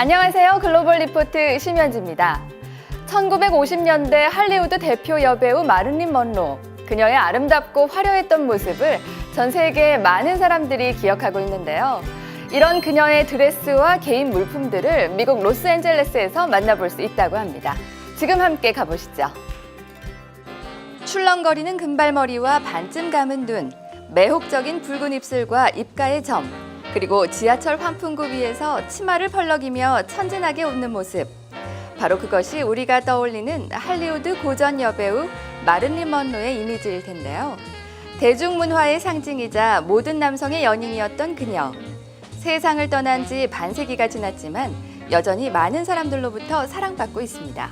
안녕하세요. 글로벌 리포트 심현지입니다. 1950년대 할리우드 대표 여배우 마릴린 먼로. 그녀의 아름답고 화려했던 모습을 전 세계 많은 사람들이 기억하고 있는데요. 이런 그녀의 드레스와 개인 물품들을 미국 로스앤젤레스에서 만나볼 수 있다고 합니다. 지금 함께 가보시죠. 출렁거리는 금발머리와 반쯤 감은 눈, 매혹적인 붉은 입술과 입가의 점, 그리고 지하철 환풍구 위에서 치마를 펄럭이며 천진하게 웃는 모습. 바로 그것이 우리가 떠올리는 할리우드 고전 여배우 마릴린 먼로의 이미지일 텐데요. 대중문화의 상징이자 모든 남성의 연인이었던 그녀. 세상을 떠난 지 반세기가 지났지만 여전히 많은 사람들로부터 사랑받고 있습니다.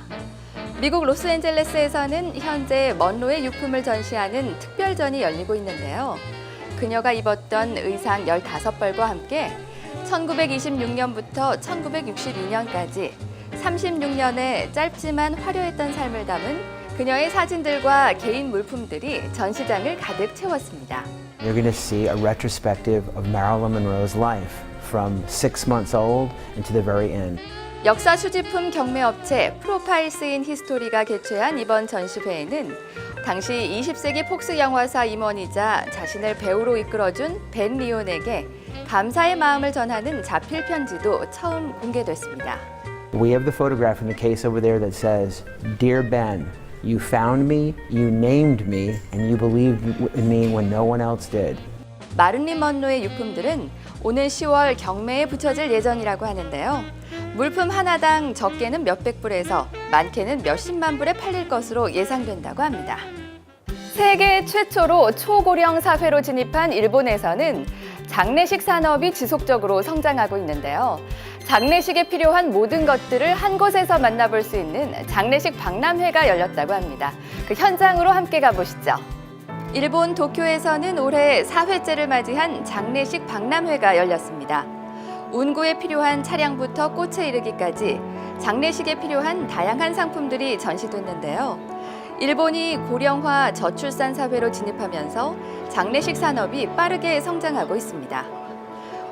미국 로스앤젤레스에서는 현재 먼로의 유품을 전시하는 특별전이 열리고 있는데요. 그녀가 입었던 의상 15벌과 함께 1926년부터 1962년까지 36년의 짧지만 화려했던 삶을 담은 그녀의 사진들과 개인 물품들이 전시장을 가득 채웠습니다. You're going to see a retrospective of Marilyn Monroe's life from six months old and to the very end. 역사 수집품 경매업체 프로파일스인 히스토리가 개최한 이번 전시회에는 당시 20세기 폭스 영화사 임원이자 자신을 배우로 이끌어준 벤 리온에게 감사의 마음을 전하는 자필 편지도 처음 공개됐습니다. We have the photograph in the case over there that says, Dear Ben, you found me, you named me, and you believed in me when no one else did. 마릴린 먼로의 유품들은 오는 10월 경매에 붙여질 예정이라고 하는데요. 물품 하나당 적게는 몇백 불에서 많게는 몇십만 불에 팔릴 것으로 예상된다고 합니다. 세계 최초로 초고령 사회로 진입한 일본에서는 장례식 산업이 지속적으로 성장하고 있는데요. 장례식에 필요한 모든 것들을 한 곳에서 만나볼 수 있는 장례식 박람회가 열렸다고 합니다. 그 현장으로 함께 가보시죠. 일본 도쿄에서는 올해 4회째를 맞이한 장례식 박람회가 열렸습니다. 운구에 필요한 차량부터 꽃에 이르기까지 장례식에 필요한 다양한 상품들이 전시됐는데요. 일본이 고령화 저출산 사회로 진입하면서 장례식 산업이 빠르게 성장하고 있습니다.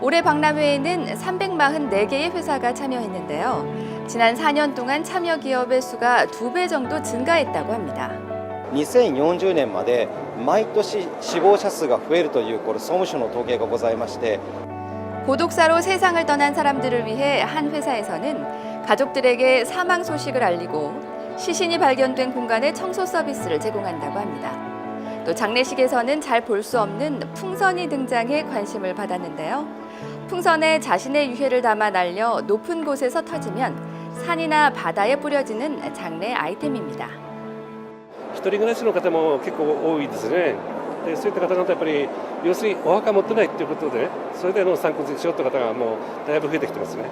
올해 박람회에는 344개의 회사가 참여했는데요. 지난 4년 동안 참여 기업의 수가 두 배 정도 증가했다고 합니다. 2040年まで毎年死亡者数が増えるというこれ総務省の統計がございまして 고독사로 세상을 떠난 사람들을 위해 한 회사에서는 가족들에게 사망 소식을 알리고 시신이 발견된 공간에 청소 서비스를 제공한다고 합니다. 또 장례식에서는 잘 볼 수 없는 풍선이 등장해 관심을 받았는데요. 풍선에 자신의 유해를 담아 날려 높은 곳에서 터지면 산이나 바다에 뿌려지는 장례 아이템입니다. 一人暮らしの方も結構多いですね。 でそういった方々やっぱり要するにお墓持ってないということでそれでの散骨にしようという方がもうだいぶ増えてきてますね。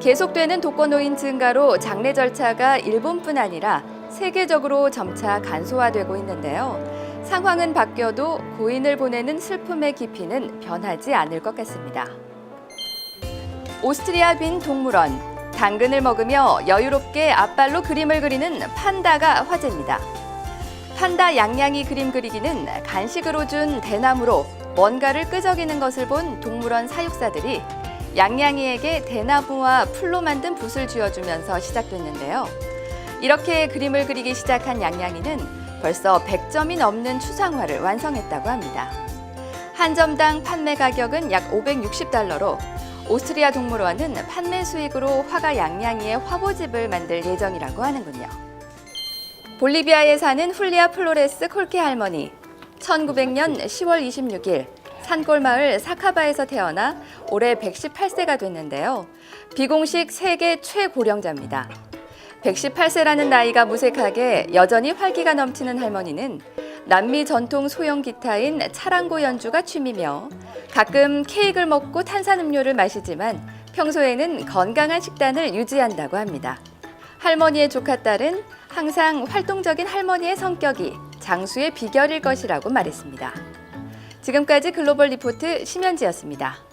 계속되는 독거노인 증가로 장례 절차가 일본뿐 아니라 세계적으로 점차 간소화되고 있는데요. 상황은 바뀌어도 고인을 보내는 슬픔의 깊이는 변하지 않을 것 같습니다. 오스트리아 빈 동물원. 당근을 먹으며 여유롭게 앞발로 그림을 그리는 판다가 화제입니다. 판다 양양이 그림 그리기는 간식으로 준 대나무로 뭔가를 끄적이는 것을 본 동물원 사육사들이 양양이에게 대나무와 풀로 만든 붓을 쥐어주면서 시작됐는데요. 이렇게 그림을 그리기 시작한 양양이는 벌써 100점이 넘는 추상화를 완성했다고 합니다. 한 점당 판매 가격은 약 560달러로 오스트리아 동물원은 판매 수익으로 화가 양양이의 화보집을 만들 예정이라고 하는군요. 볼리비아에 사는 훌리아 플로레스 콜케 할머니. 1900년 10월 26일 산골 마을 사카바에서 태어나 올해 118세가 됐는데요. 비공식 세계 최고령자입니다. 118세라는 나이가 무색하게 여전히 활기가 넘치는 할머니는 남미 전통 소형 기타인 차랑고 연주가 취미며 가끔 케이크를 먹고 탄산음료를 마시지만 평소에는 건강한 식단을 유지한다고 합니다. 할머니의 조카 딸은 항상 활동적인 할머니의 성격이 장수의 비결일 것이라고 말했습니다. 지금까지 글로벌 리포트 심현지였습니다.